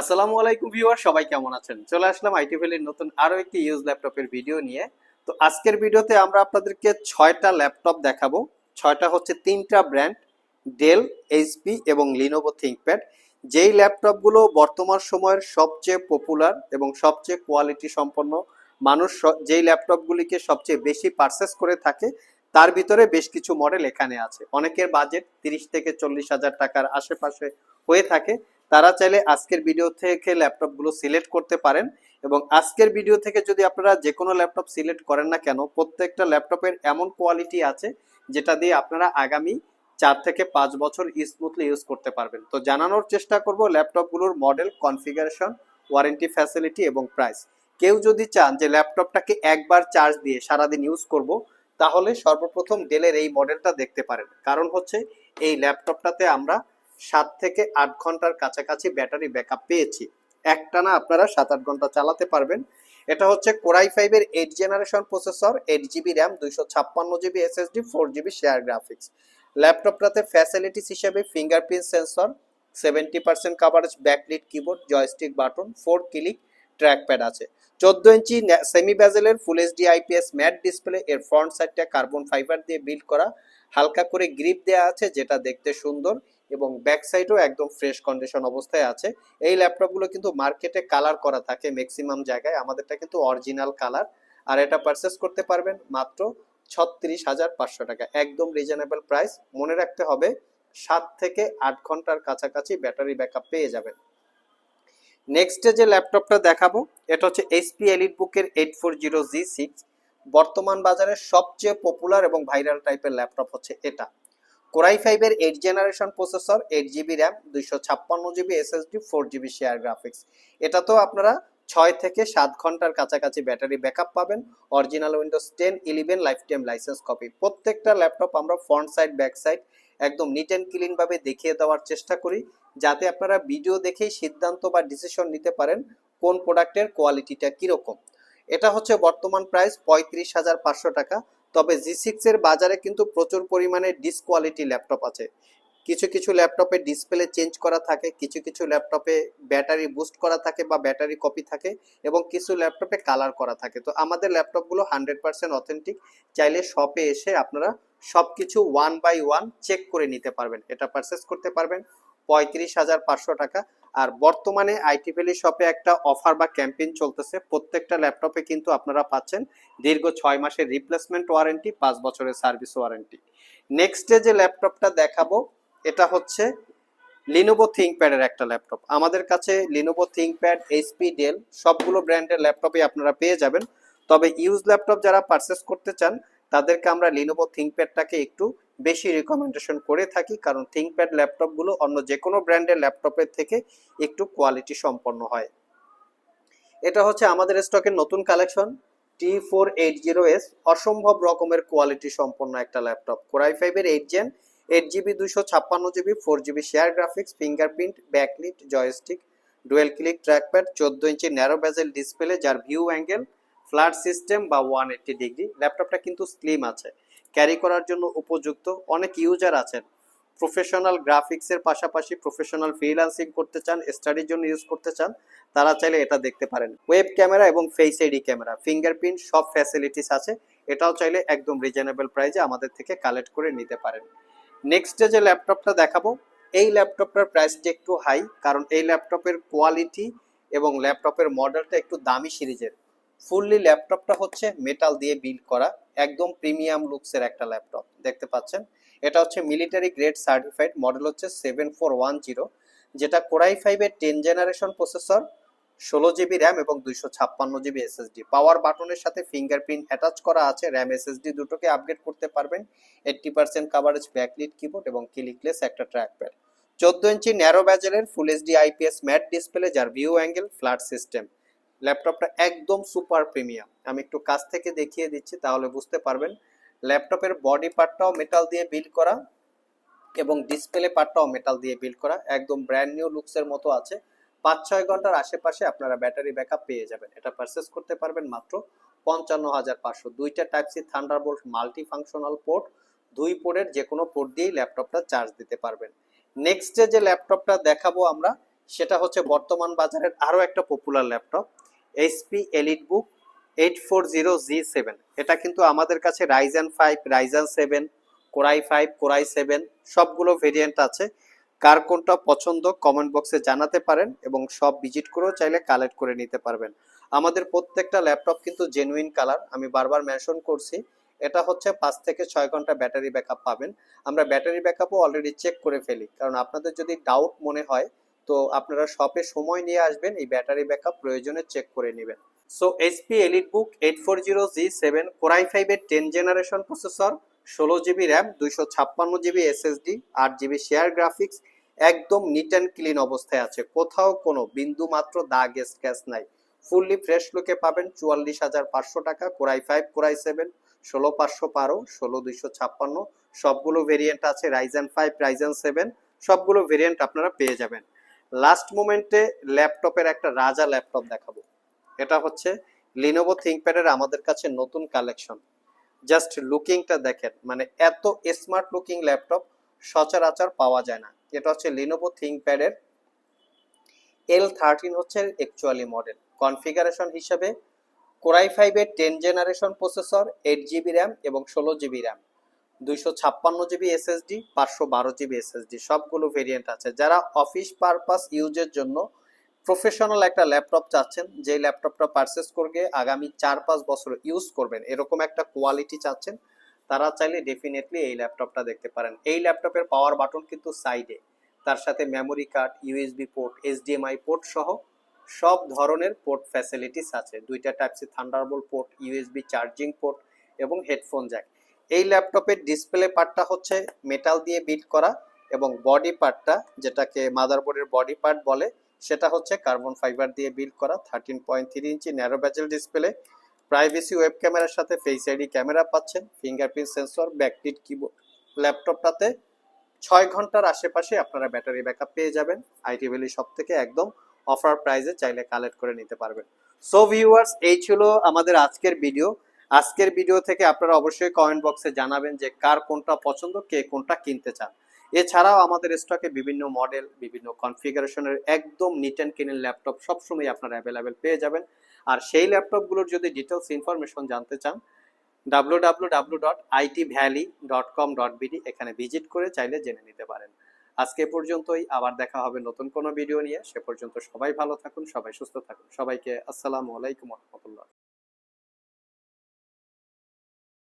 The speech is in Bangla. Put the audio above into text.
আসসালামু আলাইকুম ভিউয়ার, সবাই কেমন আছেন? চলে আসলাম আইটি ভ্যালির নতুন আরও একটি ইউজ ল্যাপটপের ভিডিও নিয়ে। তো আজকের ভিডিওতে আমরা আপনাদেরকে ছয়টা ল্যাপটপ দেখাবো। ছয়টা হচ্ছে তিনটা ব্র্যান্ড, ডেল এইচপি এবং লিনোভো থিঙ্কপ্যাড যেই ল্যাপটপগুলো বর্তমান সময়ের সবচেয়ে পপুলার এবং সবচেয়ে কোয়ালিটি সম্পন্ন, মানুষ যেই ল্যাপটপগুলিকে সবচেয়ে বেশি পারচেস করে থাকে, তার ভিতরে বেশ কিছু মডেল এখানে আছে। অনেকের বাজেট তিরিশ থেকে চল্লিশ হাজার টাকার আশেপাশে হয়ে থাকে। তারা চাইলে আজকের ভিডিও থেকে ল্যাপটপগুলো সিলেক্ট করতে পারেন এবং আজকের ভিডিও থেকে যদি আপনারা যে কোনো ল্যাপটপ সিলেক্ট করেন না কেন, প্রত্যেকটা ল্যাপটপের এমন কোয়ালিটি আছে যেটা দিয়ে আপনারা আগামী চার থেকে পাঁচ বছর স্মুথলি ইউজ করতে পারবেন। তো জানানোর চেষ্টা করব ল্যাপটপগুলোর মডেল কনফিগারেশন ওয়ারেন্টি ফ্যাসিলিটি এবং প্রাইস কেউ যদি চান যে ল্যাপটপটাকে একবার চার্জ দিয়ে সারাদিন ইউজ করব, তাহলে সর্বপ্রথম ডেলের এই মডেলটা দেখতে পারেন। কারণ হচ্ছে এই ল্যাপটপটাতে আমরা সাত থেকে আট ঘণ্টার কাছাকাছি ব্যাটারি ব্যাকআপ পেয়েছি। একটানা আপনারা সাত আট ঘণ্টা চালাতে পারবেন। এটা হচ্ছে কোরাই ফাইভের eight generation processor eight GB RAM দুইশো ছাপ্পান্ন GB SSD four GB share graphics ল্যাপটপটাতে facilities হিসেবে fingerprint sensor seventy percent coverage backlit keyboard joystick button four click trackpad আছে। চোদ্দ inch semi ব্যাজেলের full HD IPS matte display এর ফ্রন্ট সাইডটা কার্বন ফাইবার দিয়ে বিল্ড করা। হালকা করে গ্রিপ দেওয়া আছে, যেটা দেখতে সুন্দর। এবং ব্যাক সাইডও একদম ফ্রেশ কন্ডিশন অবস্থায় আছে। এই ল্যাপটপগুলো কিন্তু মার্কেটে কালার করা থাকে ম্যাক্সিমাম জায়গায়। আমাদেরটা কিন্তু অরিজিনাল কালার আর এটা পারচেস করতে পারবেন মাত্র ছত্রিশ হাজার পাঁচশো টাকা। একদম রিজনেবল প্রাইস মনে রাখতে হবে, সাত থেকে আট ঘণ্টার কাছাকাছি ব্যাটারি ব্যাকআপ পেয়ে যাবেন। নেক্সটে যে ল্যাপটপটা দেখাবো, এটা হচ্ছে এইচপি এলিট বুকের eight four zero G six বর্তমান বাজারে সবচেয়ে পপুলার এবং ভাইরাল টাইপের ল্যাপটপ হচ্ছে এটা। কোরাই ফাইভের eight generation processor eight GB RAM দুইশো ছাপ্পান্ন GB SSD four GB share graphics এটা তো আপনারা ছয় থেকে সাত ঘণ্টার কাছাকাছি ব্যাটারি ব্যাকআপ পাবেন। Original Windows ten eleven life time licence copy প্রত্যেকটা ল্যাপটপ আমরা ফ্রন্ট সাইড ব্যাক সাইড একদম নিট অ্যান্ড ক্লিনভাবে দেখিয়ে দেওয়ার চেষ্টা করি, যাতে আপনারা ভিডিও দেখেই সিদ্ধান্ত বা ডিসিশন নিতে পারেন কোন প্রোডাক্টের কোয়ালিটিটা কীরকম। এটা হচ্ছে বর্তমান প্রাইস পঁয়ত্রিশ হাজার পাঁচশো টাকা। তবে জি সিক্স এর বাজারে কিন্তু প্রচুর পরিমাণে ডিসকোয়ালিটি ল্যাপটপ আছে। কিছু কিছু ল্যাপটপে ডিসপ্লে চেঞ্জ করা থাকে, কিছু কিছু ল্যাপটপে ব্যাটারি বুস্ট করা থাকে বা ব্যাটারি কপি থাকে এবং কিছু ল্যাপটপে কালার করা থাকে। তো আমাদের ল্যাপটপগুলো হান্ড্রেড পার্সেন্ট অথেন্টিক চাইলে শপে এসে আপনারা সব কিছু ওয়ান বাই ওয়ান চেক করে নিতে পারবেন। এটা পারচেস করতে পারবেন। পঁয়ত্রিশ হাজার পাঁচশো টাকা। আর বর্তমানে আইটি ভ্যালি শপে একটা অফার বা ক্যাম্পেইন চলতেছে। প্রত্যেকটা ল্যাপটপে কিন্তু আপনারা পাচ্ছেন দীর্ঘ ছয় মাসের রিপ্লেসমেন্ট ওয়ারেন্টি, পাঁচ বছরের সার্ভিস ওয়ারেন্টি। নেক্সটে যে ল্যাপটপটা দেখাবো, এটা হচ্ছে লিনোভো থিঙ্কপ্যাডের একটা ল্যাপটপ। আমাদের কাছে লিনোভো থিঙ্কপ্যাড এইচপি ডেল সবগুলো ব্র্যান্ডের ল্যাপটপে আপনারা পেয়ে যাবেন। তবে ইউজ ল্যাপটপ যারা পারচেস করতে চান, তাদেরকে আমরা লিনোভো থিঙ্কপ্যাডটাকে একটু বেশি রিকমেন্ডেশন করে থাকি, কারণ থিঙ্কপ্যাড ল্যাপটপগুলো অন্য যে কোনো ব্র্যান্ডের ল্যাপটপের থেকে একটু কোয়ালিটি সম্পন্ন হয়। এটা হচ্ছে আমাদের স্টকের নতুন collection T four eight zero S অসম্ভব রকমের কোয়ালিটি সম্পন্ন একটা ল্যাপটপ কোরাই ফাইভের এইট জেন এইট জিবি দুশো ছাপ্পান্ন GB four GB share graphics fingerprint backlit joystick dual click trackpad চোদ্দ ইঞ্চি ন্যারো ব্যাজেল ডিসপ্লে যার ভিউ অ্যাঙ্গেল ফ্ল্যাট সিস্টেম বা ওয়ান এইট্টি ডিগ্রি ল্যাপটপটা কিন্তু স্লিম আছে। ক্যারি করার জন্য উপযুক্ত। অনেক ইউজার আছেন। প্রফেশনাল গ্রাফিক্সের পাশাপাশি প্রফেশনাল ফ্রিল্যান্সিং করতে চান স্টাডির জন্য ইউজ করতে চান, তারা চাইলে এটা দেখতে পারেন। ওয়েব ক্যামেরা এবং ফেস আইডি ক্যামেরা ফিঙ্গারপ্রিন্ট সব ফ্যাসিলিটিস আছে। এটাও চাইলে একদম রিজনেবল প্রাইসে আমাদের থেকে কালেক্ট করে নিতে পারেন। নেক্সট যে ল্যাপটপটা দেখাবো, এই ল্যাপটপটার প্রাইসটা একটু হাই কারণ এই ল্যাপটপের কোয়ালিটি এবং ল্যাপটপের মডেলটা একটু দামি সিরিজের। ফুললি ল্যাপটপটা হচ্ছে মেটাল দিয়ে বিল্ড করা। একদম প্রিমিয়াম লুকসের একটা ল্যাপটপ, দেখতে পাচ্ছেন? এটা হচ্ছে মিলিটারি গ্রেড সার্টিফাইড, মডেল হচ্ছে সেভেন ফোর ওয়ান জিরো, যেটা কোরাই ফাইভের টেন জেনারেশন প্রসেসর, ষোলো জিবি র্যাম এবং দুইশো ছাপ্পান্ন জিবি এসএসডি। পাওয়ার বাটনের সাথে ফিঙ্গারপ্রিন্ট অ্যাটাচ করা আছে, র্যাম এসএসডি দুটোকে আপগ্রেড করতে পারবেন, eighty percent coverage backlit keyboard এবং ক্লিকলেস একটা ট্র্যাকপ্যাড চোদ্দ inch narrow ব্যাজেলের full HD IPS matte display যার ভিউ অ্যাঙ্গেল ফ্ল্যাট সিস্টেম ল্যাপটপটা একদম সুপার প্রিমিয়াম। আমি একটু কাছ থেকে দেখিয়ে দিচ্ছি, তাহলে বুঝতে পারবেন। ল্যাপটপের বডি পার্টটাও মেটাল দিয়ে বিল্ড করা এবং ডিসপ্লে পার্টটাও মেটাল দিয়ে বিল্ড করা। একদম ব্র্যান্ড নিউ লুকসের মতো আছে। পাঁচ ছয় ঘণ্টার আশেপাশে আপনারা ব্যাটারি ব্যাকআপ পেয়ে যাবেন। এটা পারচেস করতে পারবেন মাত্র পঞ্চান্ন হাজার পাঁচশো। দুইটা type C Thunderbolt multi functional port দুই পোর্টের যে কোনো পোর্ট দিয়েই ল্যাপটপটা চার্জ দিতে পারবেন। নেক্সট যে ল্যাপটপটা দেখাবো আমরা, সেটা হচ্ছে বর্তমান বাজারের আরও একটা popular laptop. HP Elite book eight four zero G seven এটা কিন্তু আমাদের কাছে Ryzen five Ryzen seven core i five core i seven সবগুলো ভেরিয়েন্ট আছে। কার কোনটা পছন্দ কমেন্ট বক্সে জানাতে পারেন এবং সব ভিজিট করেও চাইলে কালেক্ট করে নিতে পারবেন। আমাদের প্রত্যেকটা ল্যাপটপ কিন্তু জেনুইন কালার আমি বারবার মেনশন করছি। এটা হচ্ছে পাঁচ থেকে ছয় ঘণ্টা ব্যাটারি ব্যাকআপ পাবেন। আমরা ব্যাটারি ব্যাকআপও অলরেডি চেক করে ফেলি। কারণ আপনাদের যদি ডাউট মনে হয় তো আপনারা শপে সময় নিয়ে আসবেন, এই ব্যাটারি ব্যাকআপ প্রয়োজনে চেক করে নেবেন। So HP Elite book eight four zero G seven core i ফাইভের টেন জেনারেশন প্রসেসর ষোলো জিবি র্যাম দুইশো ছাপ্পান্ন জিবি এসএসডি আট জিবি শেয়ার গ্রাফিক্স একদম নিট অ্যান্ড ক্লিন অবস্থায় আছে। কোথাও কোনো বিন্দু মাত্র দাগ স্ক্যাচ নাই। ফুললি ফ্রেশ লুকে পাবেন চুয়াল্লিশ হাজার পাঁচশো টাকা কোরাই ফাইভ কোরাই সেভেন ষোলো পাঁচশো বারো ষোলো দুইশো ছাপ্পান্ন, সবগুলো ভেরিয়েন্ট আছে রাইজেন ফাইভ রাইজেন সেভেন সবগুলো ভেরিয়েন্ট আপনারা পেয়ে যাবেন। লাস্ট মোমেন্টে ল্যাপটপের একটা রাজা ল্যাপটপ দেখাবো। এটা হচ্ছে লিনোভো থিঙ্কপ্যাডের আমাদের কাছে নতুন কালেকশন জাস্ট লুকিংটা দেখেন মানে এত স্মার্ট লুকিং ল্যাপটপ সচরাচর পাওয়া যায় না। এটা হচ্ছে লিনোভো থিঙ্কপ্যাডের এল থার্টিন হচ্ছে অ্যাকচুয়ালি মডেল কনফিগারেশন হিসেবে কোরাই ফাইভের ten generation processor eight GB RAM এবং ষোলো জিবি র্যাম দুইশো ছাপ্পান্ন জিবি এসএসডি পাঁচশো বারো জিবি এসএসডি সবগুলো ভেরিয়েন্ট আছে। যারা অফিস পারপাস ইউজের জন্য প্রফেশনাল একটা ল্যাপটপ চাচ্ছেন যে ল্যাপটপটা পারচেস করবে, আগামী চার পাঁচ বছর ইউজ করবেন, এরকম একটা কোয়ালিটি চাচ্ছেন, তারা চাইলে ডেফিনেটলি এই ল্যাপটপটা দেখতে পারেন। এই ল্যাপটপের পাওয়ার বাটন কিন্তু সাইডে তার সাথে memory card USB port HDMI port সহ সব ধরনের পোর্ট ফ্যাসিলিটিস আছে। দুইটা type C Thunderbolt port USB charging port এবং হেডফোন জ্যাক এই ল্যাপটপের ডিসপ্লে পার্টটা হচ্ছে মেটাল দিয়ে বিল্ড করা এবং বডি পার্টটা যেটাকে মাদারবোর্ডের বডি পার্ট বলে, সেটা হচ্ছে কার্বন ফাইবার দিয়ে বিল্ড করা thirteen point three inch narrow bezel display privacy web ক্যামেরার সাথে ফেস আইডি ক্যামেরা পাচ্ছেন ফিঙ্গারপ্রিন্ট সেন্সর ব্যাকলিট কিবোর্ড ল্যাপটপটাতে ছয় ঘণ্টার আশেপাশে আপনারা ব্যাটারি ব্যাকআপ পেয়ে যাবেন। আইটি ভ্যালি সব থেকে একদম অফার প্রাইসে চাইলে কালেক্ট করে নিতে পারবেন। সো ভিউয়ার্স এই ছিল আমাদের আজকের ভিডিও আজকের ভিডিও থেকে আপনারা অবশ্যই কমেন্ট বক্সে জানাবেন যে কার কোনটা পছন্দ, কে কোনটা কিনতে চান। এছাড়াও আমাদের স্টকে বিভিন্ন মডেল বিভিন্ন কনফিগারেশনের একদম নিট অ্যান্ড ক্লিন ল্যাপটপ সবসময় আপনারা অ্যাভেলেবেল পেয়ে যাবেন। আর সেই ল্যাপটপগুলোর যদি ডিটেলস ইনফরমেশন জানতে চান বিডি এখানে ভিজিট করে চাইলে জেনে নিতে পারেন। আজকে পর্যন্তই, আবার দেখা হবে নতুন কোনো ভিডিও নিয়ে। সে পর্যন্ত সবাই ভালো থাকুন, সবাই সুস্থ থাকুন। সবাইকে আসসালামু আলাইকুম রহমতুল্লাহ।